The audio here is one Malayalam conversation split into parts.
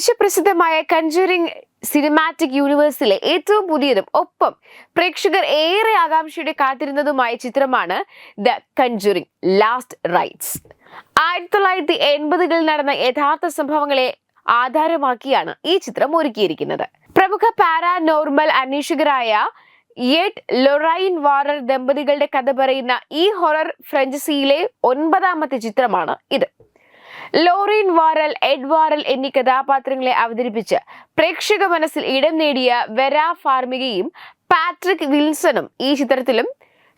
വിശ്വപ്രസിദ്ധമായ കൺജൂറിംഗ് സിനിമാറ്റിക് യൂണിവേഴ്സിലെ ഏറ്റവും പുതിയതും ഒപ്പം പ്രേക്ഷകർ ഏറെ ആകാംക്ഷയുടെ കാത്തിരുന്നതുമായ ചിത്രമാണ് ദ കൺജൂറിംഗ് ലാസ്റ്റ് റൈറ്റ്സ് ആയിരത്തി തൊള്ളായിരത്തി എൺപതുകളിൽ നടന്ന യഥാർത്ഥ സംഭവങ്ങളെ ആധാരമാക്കിയാണ് ഈ ചിത്രം ഒരുക്കിയിരിക്കുന്നത്. പ്രമുഖ പാരാനോർമൽ അന്വേഷകരായ യെറ്റ് ലൊറൈൻ വാറർ ദമ്പതികളുടെ കഥ പറയുന്ന ഈ ഹൊറർ ഫ്രഞ്ചസിയിലെ ഒൻപതാമത്തെ ചിത്രമാണ് ഇത്. ലോറിൻ വാറൽ എഡ് വാറൽ എന്നീ കഥാപാത്രങ്ങളെ അവതരിപ്പിച്ച് പ്രേക്ഷക മനസ്സിൽ ഇടം നേടിയ വെരാ ഫാർമികയും പാട്രിക് വിൽസണും ഈ ചിത്രത്തിലും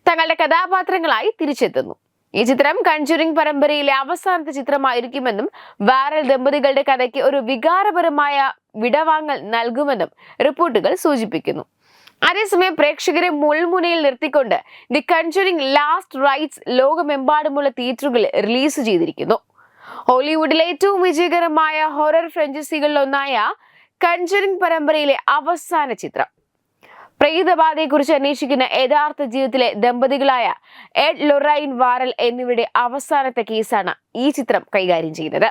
തങ്ങളുടെ കഥാപാത്രങ്ങളായി തിരിച്ചെത്തുന്നു. ഈ ചിത്രം കൺജുറിംഗ് പരമ്പരയിലെ അവസാനത്തെ ചിത്രമായിരിക്കുമെന്നും വാറൽ ദമ്പതികളുടെ കഥയ്ക്ക് ഒരു വികാരപരമായ വിടവാങ്ങൽ നൽകുമെന്നും റിപ്പോർട്ടുകൾ സൂചിപ്പിക്കുന്നു. അതേസമയം പ്രേക്ഷകരെ മുൾമുനയിൽ നിർത്തിക്കൊണ്ട് ദി കൺജുറിംഗ് ലാസ്റ്റ് റൈറ്റ്സ് ലോകമെമ്പാടുമുള്ള തിയേറ്ററുകളിൽ റിലീസ് ചെയ്തിരിക്കുന്നു. ഹോളിവുഡിലെ ഏറ്റവും വിജയകരമായ ഹൊറർ ഫ്രഞ്ചസികളിൽ ഒന്നായ കൺജറിംഗ് പരമ്പരയിലെ അവസാന ചിത്രം. പ്രേതബാധയെക്കുറിച്ച് അന്വേഷിക്കുന്ന യഥാർത്ഥ ജീവിതത്തിലെ ദമ്പതികളായ എഡ് ലൊറൈൻ വാറൽ എന്നിവരുടെ അവസാനത്തെ കേസാണ് ഈ ചിത്രം കൈകാര്യം ചെയ്യുന്നത്.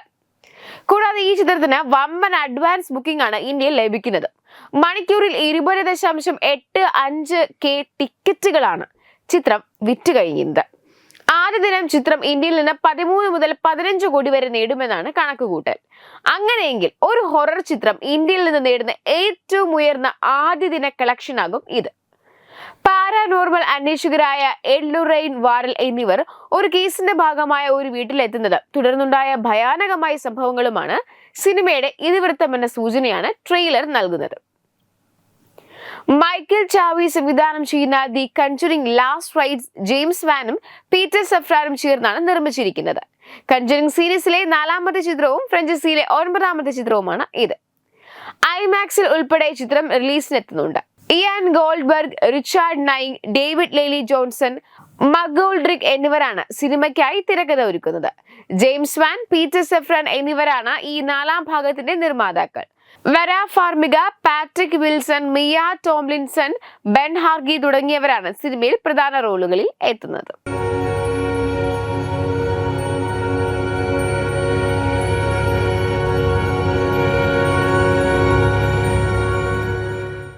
കൂടാതെ ഈ ചിത്രത്തിന് വമ്പൻ അഡ്വാൻസ് ബുക്കിംഗ് ആണ് ഇന്ത്യയിൽ ലഭിക്കുന്നത്. മണിക്കൂറിൽ ഇരുപത് ദശാംശം എട്ട് അഞ്ച് കെ ടിക്കറ്റുകളാണ് ചിത്രം വിറ്റ് ആദ്യ ചിത്രം ഇന്ത്യയിൽ നിന്ന് പതിമൂന്ന് മുതൽ പതിനഞ്ച് കോടി വരെ നേടുമെന്നാണ് കണക്കുകൂട്ടൽ. അങ്ങനെയെങ്കിൽ ഒരു ഹൊറർ ചിത്രം ഇന്ത്യയിൽ നിന്ന് നേടുന്ന ഏറ്റവും ഉയർന്ന ആദ്യ ദിന കളക്ഷൻ ആകും ഇത്. പാരാനോർമൽ അന്വേഷകരായ എല്ലുറൈൻ വാറൽ എന്നിവർ ഒരു കേസിന്റെ ഭാഗമായ ഒരു വീട്ടിലെത്തുന്നത് തുടർന്നുണ്ടായ ഭയാനകമായ സംഭവങ്ങളുമാണ് സിനിമയുടെ ഇതിവൃത്തം എന്ന സൂചനയാണ് ട്രെയിലർ നൽകുന്നത്. മൈക്കൽ ചാവി സംവിധാനം ചെയ്യുന്ന the Conjuring Last Rites James വാനും Peter സഫ്രാനും ചേർന്നാണ് നിർമ്മിച്ചിരിക്കുന്നത്. കൺജറിംഗ് സീരീസിലെ നാലാമത്തെ ചിത്രവും ഫ്രഞ്ചസിയിലെ ഒൻപതാമത്തെ ചിത്രവുമാണ് ഇത്. ഐമാക്സിൽ ഉൾപ്പെടെ ചിത്രം റിലീസിനെത്തുന്നുണ്ട്. Ian Goldberg Richard Naing David ലേലി Johnson McGoldrick എന്നിവരാണ് സിനിമയ്ക്കായി തിരക്കഥ ഒരുക്കുന്നത്. ജെയിംസ് വാൻ പീറ്റർ സെഫ്രൻ എന്നിവരാണ് ഈ നാലാം ഭാഗത്തിന്റെ നിർമ്മാതാക്കൾ. Vera Farmiga Patrick Wilson Mia Tomlinson Ben Hardy തുടങ്ങിയവരാണ് സിനിമയിൽ പ്രധാന റോളുകളിൽ എത്തുന്നത്.